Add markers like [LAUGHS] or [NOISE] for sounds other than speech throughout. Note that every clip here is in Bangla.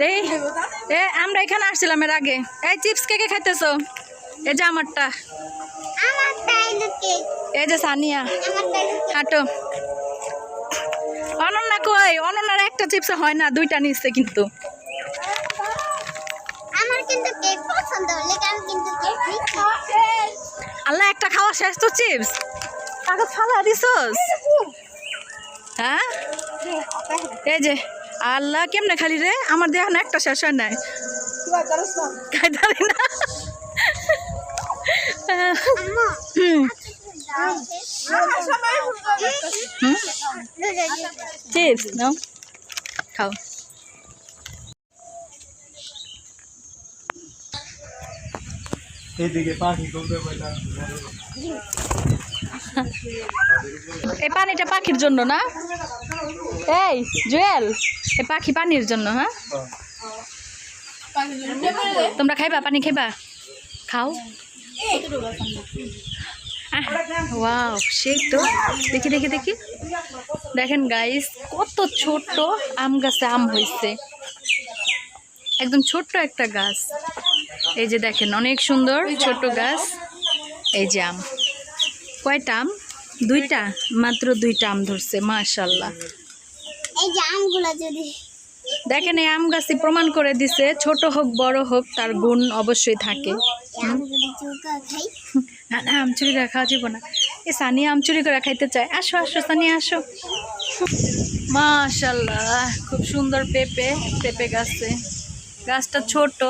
এ, আমরা এখানে আসছিলাম এর আগে। এই চিপস কে কে খাইতেছো? এই যে আমারটা। আমার এই যে সানিয়া। হাঁটো। অনন্যা কই? অনন্যার একটা চিপস হয় না, দুইটা নিচ্ছে কিন্তু। আল্লাহ, একটা খাওয়া শেষ তো চিপস? কাগজ ফালা দিছস? হ্যাঁ? এই যে আল্লাহ কেমনে খালি রে? আমার দেহ না, একটা শেষ হয় নাই। খাও। এইদিকে পাখি বলে এই পানিটা পাখির জন্য না? এই, জুয়েল এই পাখি পানির জন্য হ্যাঁ? তোমরা খাইবা, পানি খাইবা? খাও। ওয়াও, সেই তো। দেখি দেখি দেখি। দেখেন গাইস কত ছোট্ট আম গাছে আম হয়েছে একদম ছোট্ট একটা গাছ। এই যে দেখেন, অনেক সুন্দর ছোট্ট গাছ। এই যে আম। কয়টা আম? দুইটা? মাত্র দুইটা আম ধরছে মাশাল্লাহ এই যে আমগুলো যদি দেখেন এই আম গাছই প্রমাণ করে দিছে ছোট হোক বড় হোক তার গুণ অবশ্যই থাকে। না না আম চুরি করে খাওয়া যাব না। এ সানি আম চুরি করে খাইতে চায়। আসো আসো সানি আসো। মাশাল্লাহ খুব সুন্দর পেঁপে পেঁপে গাছে। গাছটা ছোট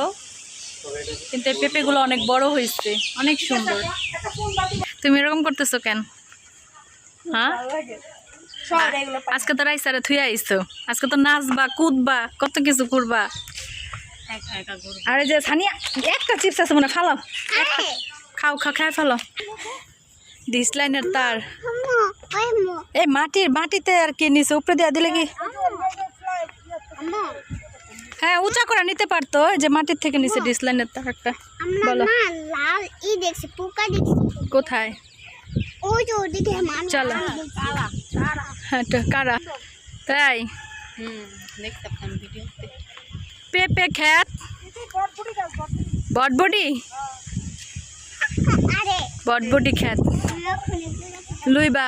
কিন্তু এই পেঁপেগুলো অনেক বড় হয়েছে অনেক সুন্দর। তুমি এরকম করতেছো কেন? হ্যাঁ? আজকে তো রাইসারে থুই আইছো আজকে তো নাচবা কুদবা কত কিছু করবা। আরে যে সানিয়া একটা চিপস আছে মনে আরে। খাও খাও খাই ফেলো ডিসলাইনের তার। এই মাটির মাটিতে আর কি নিচে উপরে দেওয়া দিলে কি? হ্যাঁ উঁচা করে নিতে পারতো এই যে মাটির থেকে নিচে ডিসলাইনের তার একটা। বলো। লাল ই দেখছি পোকা দেখছি। কোথায়? ওই যে ওদিকে চলো। হ্যাঁ তো কারা? তাই? পেঁপে খ্যাত বটবডি আরে। বটবডি খ্যাত লুইবা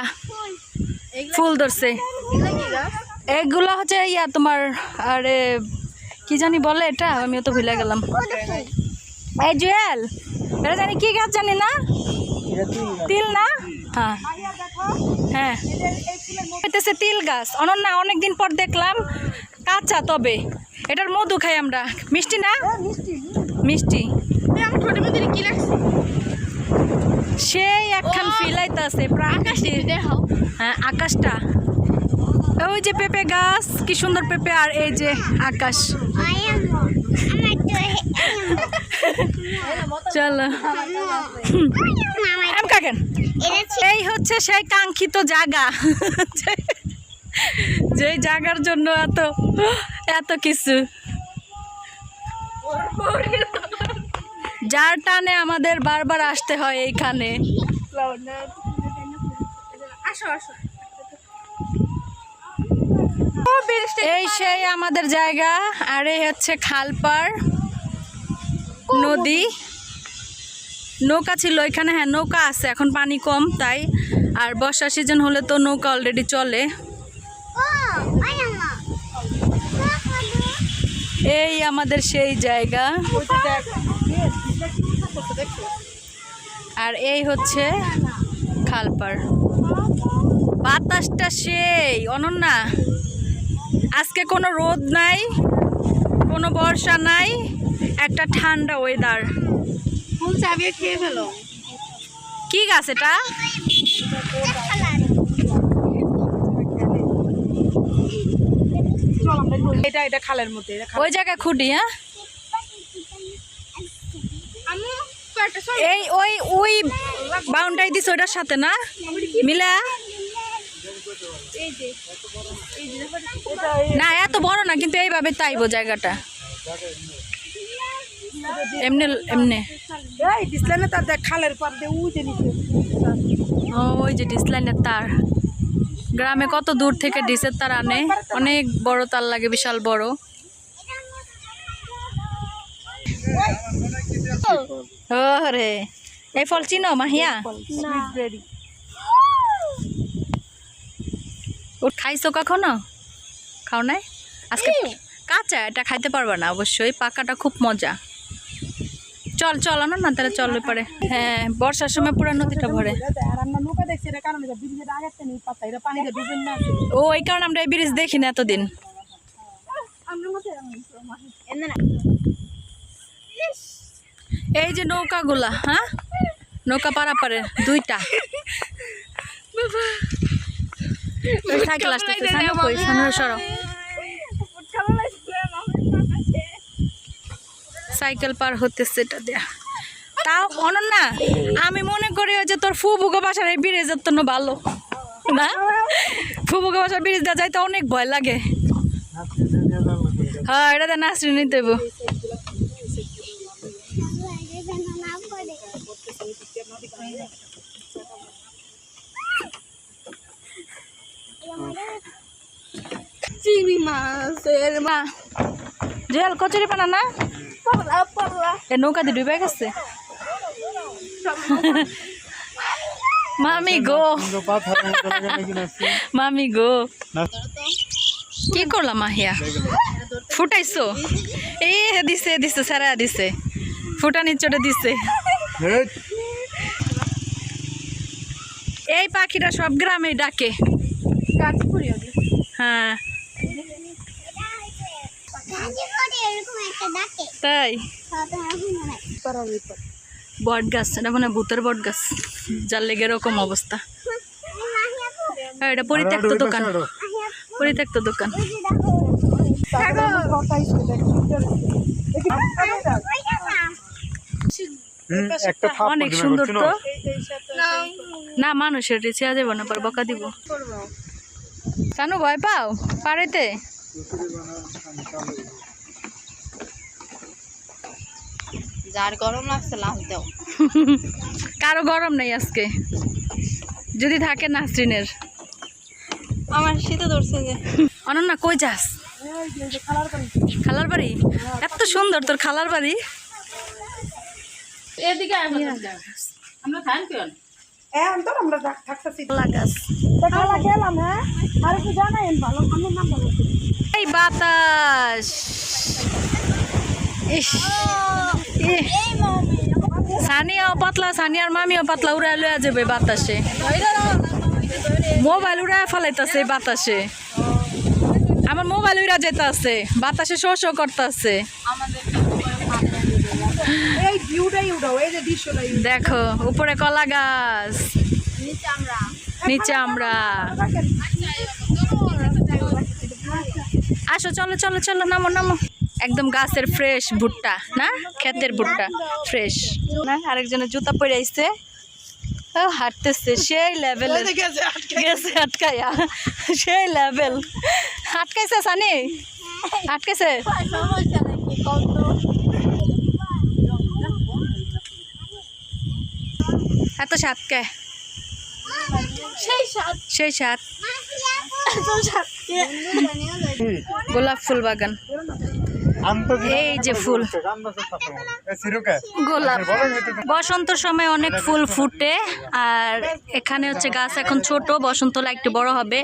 ফুল। ধরছে। এগুলো হচ্ছে ইয়া তোমার আরে কি জানি বলে এটা? আমিও তো ভুলে গেলাম। এই জুয়েল এটা জানি কি গাছ জানি না? তিল না? হ্যাঁ। হ্যাঁ। হইতেছে তিল গাছ। অনন্যা অনেকদিন পর দেখলাম। কাঁচা তবে। এটার মধু খাই আমরা। মিষ্টি না? মিষ্টি। সেই একখান ফিলাইতাছে প্রাকৃতিক হ্যাঁ আকাশটা। ওই যে পেঁপে গাছ কি সুন্দর পেঁপে আর এই যে আকাশ। চলো। কাকেন? এই হচ্ছে সেই কাঙ্ক্ষিত জায়গা। যে জায়গার জন্য এত এত কিছু। যার টানে আমাদের বারবার আসতে হয় এইখানে। এই সেই আমাদের জায়গা আর এই হচ্ছে খালপাড় নদী। নৌকা ছিল এখানে হ্যাঁ নৌকা আছে এখন পানি কম তাই। আর বর্ষা সিজন হলে তো নৌকা অলরেডি চলে। এই আমাদের সেই জায়গা। আর এই হচ্ছে খালপাড়। বাতাসটা সেই অনন্যা। আজকে কোনো রোদ নাই কোনো বর্ষা নাই একটা ঠান্ডা ওয়েদার ফুল চাবিয়ে খেয়ে ফেলো। কি গাছ এটা? এটা এটা খালের মধ্যে ওই জায়গায় খুঁটি হ্যাঁ? এই ওই ওই বাউন্ডারি দিস ওইটার সাথে না? মিলা? না এত বড় না কিন্তু এইভাবে তাইবো জায়গাটা। এমনি এমনি। এই ডিসলাইনে তার দেখ খালের পার দিয়ে উঠে নিচে ও, ওই যে ডিসলাইনের তার। গ্রামে কত দূর থেকে ডিসের তার আনে। অনেক বড় তার লাগে বিশাল বড়। ও রে এই ফল চিনো মাহিয়া? ও খাইছো কখনো? খাও নাই? আজকে কাঁচা এটা খাইতে পারবে না অবশ্যই পাকাটা খুব মজা। চল চল আনো না তাহলে চল পারে হ্যাঁ বর্ষার সময় পুরো নদীটা ভরে। ও এই কারণে আমরা এই ব্রিজ দেখি না এতদিন। এই যে নৌকাগুলা হ্যাঁ? নৌকা পারাপারে দুইটা। ওই সাইকেল আসতেছে সানু কই সানু সরো সাইকেল পার হতেছে এটা দেয়া। তাও অনন্যা আমি মনে করি ওই যে তোর ফুবুগো বাসার এই ব্রিজের তো ভালো। না? ফুবুগো বাসার ব্রিজ দেওয়া যাইতে অনেক ভয় লাগে। হ্যাঁ এটা নাচড়ি নিতে চিংড়ি মাছের মা। জেল কচুরি পানা না? এ নৌকা দিয়ে ডুবে গেছে? মামি গো। মামি গো। কি করলাম মাহিয়া? ফুটাইছো? এই দিছে দিছে সারা দিছে। ফুটানি চটে দিছে। এই পাখিটা সব গ্রামে ডাকে। হ্যাঁ এরকম একটা ডাকে তাই? মনে হয় বট গাছ এটা মানে ভূতের বট গাছ যার লেগে এরকম অবস্থা। হ্যাঁ, এটা পরিত্যক্ত দোকান। পরিত্যক্ত দোকান। অনেক সুন্দর তো। না? মানুষের রিচে যাব না পর বকা দিব। সানু ভয় পাও? পারেতে যার গরম লাগছে লাভ দাও। [LAUGHS] কারও গরম নেই আজকে। যদি থাকে নাসরিনের। আমার শীতে ধরছে যে। অনন্যা কই যাস? খালার বাড়ি? এত সুন্দর তোর খালার বাড়ি। এদিকে আমরা খান কেন এখন তো আমরা থাকতেছি। খালা গেলাম হ্যাঁ? আর একটু জানাই ভালো আমার নাম ভালো এই বাতাস। ইস। সানিয়াও পাতলা সানিয়ার মামিও পাতলা উড়ায় লয়া যাবে বাতাসে। মোবাইল উড়ায় ফেলাইতেছে বাতাসে। আমার মোবাইল উড়া যেতেছে বাতাসে শো শো করতেছে। দেখো উপরে কলা গাছ নিচে আমরা। আসো চলো চলো চলো নামো নামো। একদম গাছের ফ্রেশ ভুট্টা না? ক্ষেতের ভুট্টা ফ্রেশ না? আরেকজনের জুতা পরে আইছে। ও, হাঁটতেছে সেই লেভেলের গেছে আটকাইয়া সেই লেভেল আটকাইছে সানি? আটকাইছে? এত সাত সেই সাত। গোলাপ ফুল বাগান। এই যে ফুল। গোলাপ। বসন্ত সময় অনেক ফুল ফুটে আর এখানে হচ্ছে গাছ এখন ছোট বসন্ত একটু বড় হবে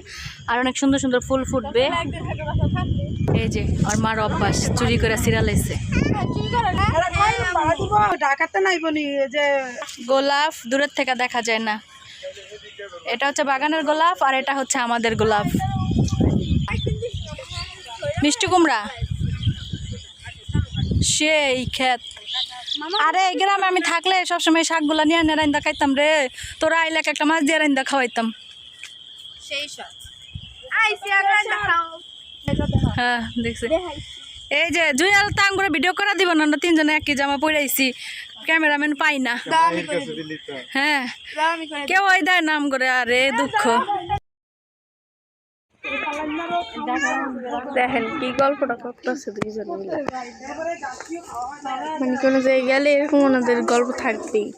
আর অনেক সুন্দর সুন্দর ফুল ফুটবে। এই যে আর মার অভ্যাস চুরি করে সিরালাইছে গোলাপ দূরের থেকে দেখা যায় না। এটা হচ্ছে বাগানের গোলাপ আর এটা হচ্ছে আমাদের গোলাপ। মিষ্টি কুমড়া? সেই ক্ষেত। আরে এই গ্রামে আমি থাকলে সবসময় শাকগুলা নিয়ে নিয়ে রান্দা খাইতাম রে। তোরা আইলে একটা মাছ দিয়ে রান্দা খাওয়াইতাম। হ্যাঁ দেখছি। এই যে জুয়াল তাং করে ভিডিও করা দিব না তিনজনে একই জামা পরে আইছি। ক্যামেরাম্যান পাই না। হ্যাঁ। কেউ ওই দেয় নাম করে আরে দুঃখ। দেখেন কি গল্পটা করতেছে দুইজন মানে কোনো জায়গায় গেলে এরকম ওনাদের গল্প থাকবেই।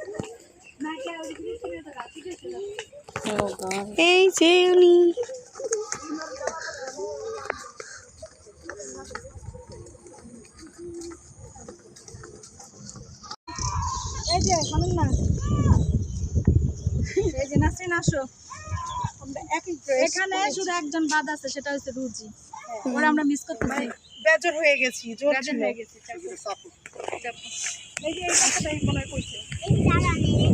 এই যে উনি। যে শোনেন না এই যে, নাসরিন, আসো। এখানে শুধু একজন বাদ আছে সেটা হচ্ছে রুজি। ওরা আমরা মিস করতেছি। বেজর হয়ে গেছি জোর হয়ে গেছি এই যে এই কথাটাই মনে করছে কইছে এই নেই